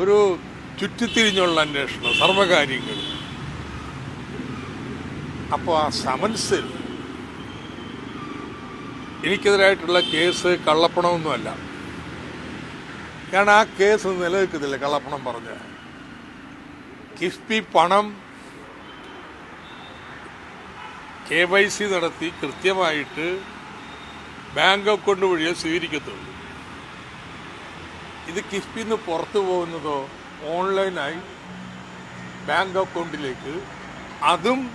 ഒരു ചുറ്റിത്തിരിഞ്ഞുള്ള അന്വേഷണം സർവകാര്യങ്ങൾ അപ്പോൾ ആ സമൻസിൽ എനിക്കെതിരായിട്ടുള്ള കേസ് കള്ളപ്പണമൊന്നുമല്ല. കാരണം ആ കേസ് നിലനിൽക്കുന്നില്ല കള്ളപ്പണം പറഞ്ഞ. കിഫ്ബി പണം കെ വൈ സി നടത്തി കൃത്യമായിട്ട് ബാങ്ക് അക്കൗണ്ട് വഴിയേ സ്വീകരിക്കത്തുള്ളൂ. ഇത് കിഫ്ബിന്ന് പുറത്തു പോകുന്നതോ ഓൺലൈനായി ബാങ്ക് അക്കൗണ്ടിലേക്ക് അതും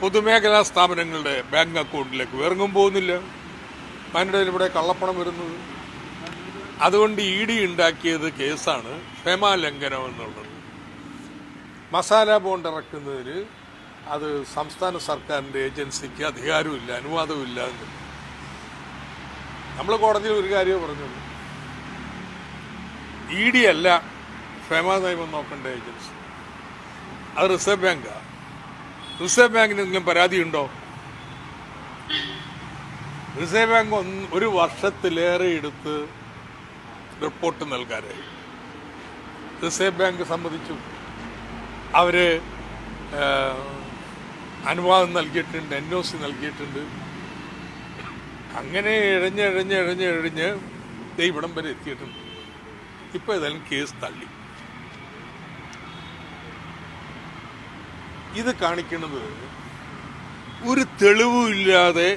പൊതുമേഖലാ സ്ഥാപനങ്ങളുടെ ബാങ്ക് അക്കൗണ്ടിലേക്ക്. വേറെങ്ങും പോകുന്നില്ല. അതിനിടയിൽ ഇവിടെ കള്ളപ്പണം വരുന്നത്. അതുകൊണ്ട് ഇ ഡി ഉണ്ടാക്കിയത് കേസാണ് ക്ഷമാലംഘനം എന്നുള്ളത്. മസാല ബോണ്ട് ഇറക്കുന്നതിന് അത് സംസ്ഥാന സർക്കാരിന്റെ ഏജൻസിക്ക് അധികാരമില്ല അനുവാദമില്ല എന്ന്. നമ്മൾ കോടതിയിൽ ഒരു കാര്യമേ പറഞ്ഞുള്ളൂ. ഇ ഡി അല്ല ക്ഷേമ നിയമം നോക്കേണ്ട ഏജൻസി. അത് റിസർവ് ബാങ്കാണ് റിസർവ് ബാങ്കിന് എന്തെങ്കിലും പരാതിയുണ്ടോ റിസർവ് ബാങ്ക് ഒരു വർഷത്തിലേറെ എടുത്ത് റിപ്പോർട്ട് നൽകാനായി റിസർവ് ബാങ്ക് സംബന്ധിച്ചു അവർ അനുവാദം നൽകിയിട്ടുണ്ട് എൻ ഒ സി നൽകിയിട്ടുണ്ട്. അങ്ങനെ ഇഴഞ്ഞ് ഇഴഞ്ഞ് ഇഴഞ്ഞ് ഇഴഞ്ഞ് ദേ ഇവിടം വരെ എത്തിയിട്ടുണ്ട്. ഇപ്പൊ ഏതായാലും കേസ് തള്ളി. ഇത് കാണിക്കുന്നത് ഒരു തെളിവും ഇല്ലാതെ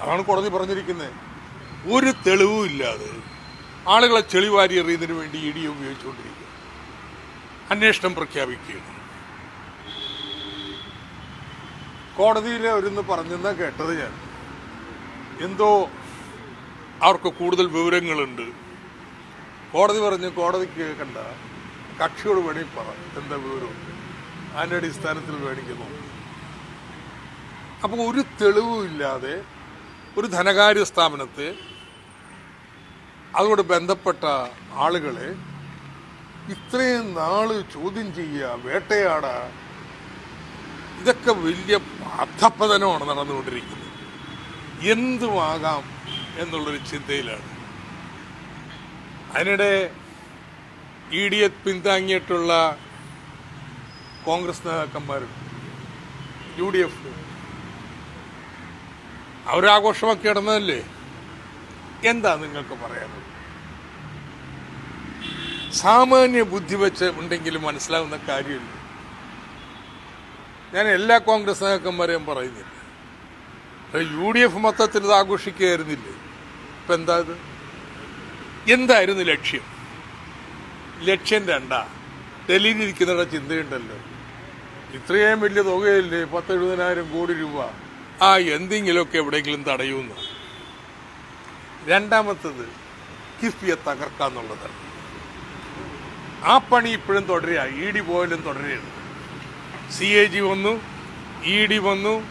അതാണ് കോടതി പറഞ്ഞിരിക്കുന്നത് ഒരു തെളിവും ഇല്ലാതെ ആളുകളെ ചെളിവാരി എറിയുന്നതിന് വേണ്ടി ഇ ഡി ഉപയോഗിച്ചുകൊണ്ടിരിക്കുക അന്വേഷണം പ്രഖ്യാപിക്കുകയാണ്. കോടതിയിലെ ഒരുന്ന് പറഞ്ഞെന്നാ കേട്ടത് ഞാൻ. എന്തോ അവർക്ക് കൂടുതൽ വിവരങ്ങളുണ്ട്. കോടതി പറഞ്ഞു കോടതി കേൾക്കണ്ട കക്ഷിയോട് വേണമെങ്കിൽ പറ എന്താ വിവരം? അതിന്റെ അടിസ്ഥാനത്തിൽ മേടിക്കുന്നു അപ്പോൾ ഒരു തെളിവുമില്ലാതെ ഒരു ധനകാര്യ സ്ഥാപനത്തെ അതോട് ബന്ധപ്പെട്ട ആളുകളെ ഇത്രയും നാൾ ചോദ്യം ചെയ്യുക വേട്ടയാടുക ഇതൊക്കെ വലിയ അധപ്പതനമാണ് നടന്നുകൊണ്ടിരിക്കുന്നത്. എന്തുമാകാം എന്നുള്ളൊരു ചിന്തയിലാണ്. അതിനിടെ ഇ ഡി എ പിന്താങ്ങിയിട്ടുള്ള കോൺഗ്രസ് നേതാക്കന്മാർ യു ഡി എഫ് അവരാഘോഷമൊക്കെ ഇടുന്നതല്ലേ എന്താ നിങ്ങൾക്ക് പറയാനുള്ളത്? സാമാന്യ ബുദ്ധി വെച്ച് ഉണ്ടെങ്കിലും മനസ്സിലാവുന്ന കാര്യമില്ല. ഞാൻ എല്ലാ കോൺഗ്രസ് നേതാക്കന്മാരെയും പറയുന്നില്ല. യു ഡി എഫ് മൊത്തത്തിൽ ഇത് ആഘോഷിക്കുകയായിരുന്നില്ലേ? ഇപ്പം എന്താ ഇത്? എന്തായിരുന്നു ലക്ഷ്യം? ലക്ഷ്യം രണ്ടാ. ഡൽഹിയിലിരിക്കുന്നവരുടെ ചിന്തയുണ്ടല്ലോ. ഇത്രയും വലിയ തുകയല്ലേ പത്ത് എഴുപതിനായിരം കോടി രൂപ? ആ എന്തെങ്കിലുമൊക്കെ എവിടെയെങ്കിലും തടയുമെന്ന് രണ്ടാമത്തത് കിഫ്ബിയെ തകർക്കാന്നുള്ളതാണ് ആ പണി ഇപ്പോഴും തുടരുക ഇ ഡി പോയാലും തുടരുകയാണ്. സി എ ജി വന്നു ഇ ഡി വന്നു.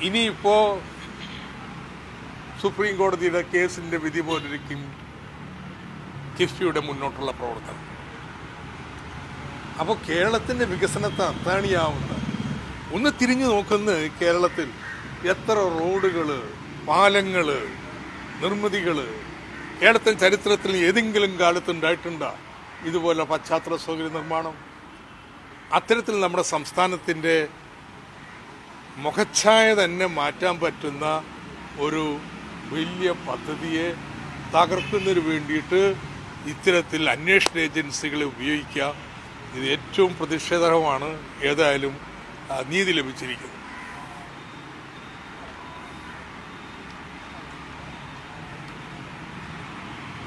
ഇനിയിപ്പോ സുപ്രീം കോടതിയുടെ കേസിന്റെ വിധി പോലിരിക്കും കിഫ്ബിയുടെ മുന്നോട്ടുള്ള പ്രവർത്തനം. അപ്പോൾ കേരളത്തിന്റെ വികസനത്തെ അത്താണിയാവുന്ന ഒന്ന് തിരിഞ്ഞു നോക്കുന്ന കേരളത്തിൽ എത്ര റോഡുകൾ പാലങ്ങൾ നിർമ്മിതികൾ കേരളത്തിന്റെ ചരിത്രത്തിൽ ഏതെങ്കിലും കാലത്ത് ഉണ്ടായിട്ടുണ്ടോ ഇതുപോലെ പശ്ചാത്തല സൗകര്യ നിർമ്മാണം? അത്തരത്തിൽ നമ്മുടെ സംസ്ഥാനത്തിന്റെ മുഖച്ഛായ തന്നെ മാറ്റാൻ പറ്റുന്ന ഒരു വലിയ പദ്ധതിയെ തകർക്കുന്നതിന് വേണ്ടിയിട്ട് ഇത്തരത്തിൽ അന്വേഷണ ഏജൻസികളെ ഉപയോഗിക്കുക. ഇത് ഏറ്റവും പ്രതിഷേധകമാണ് ഏതായാലും നീതി ലഭിച്ചിരിക്കുന്നത്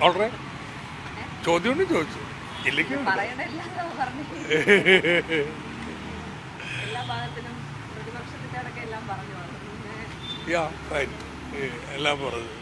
വളരെ ചോദ്യം ചോദിച്ചു. ഇല്ലെങ്കിൽ യാ റൈറ്റ് എല്ലാം പറഞ്ഞു.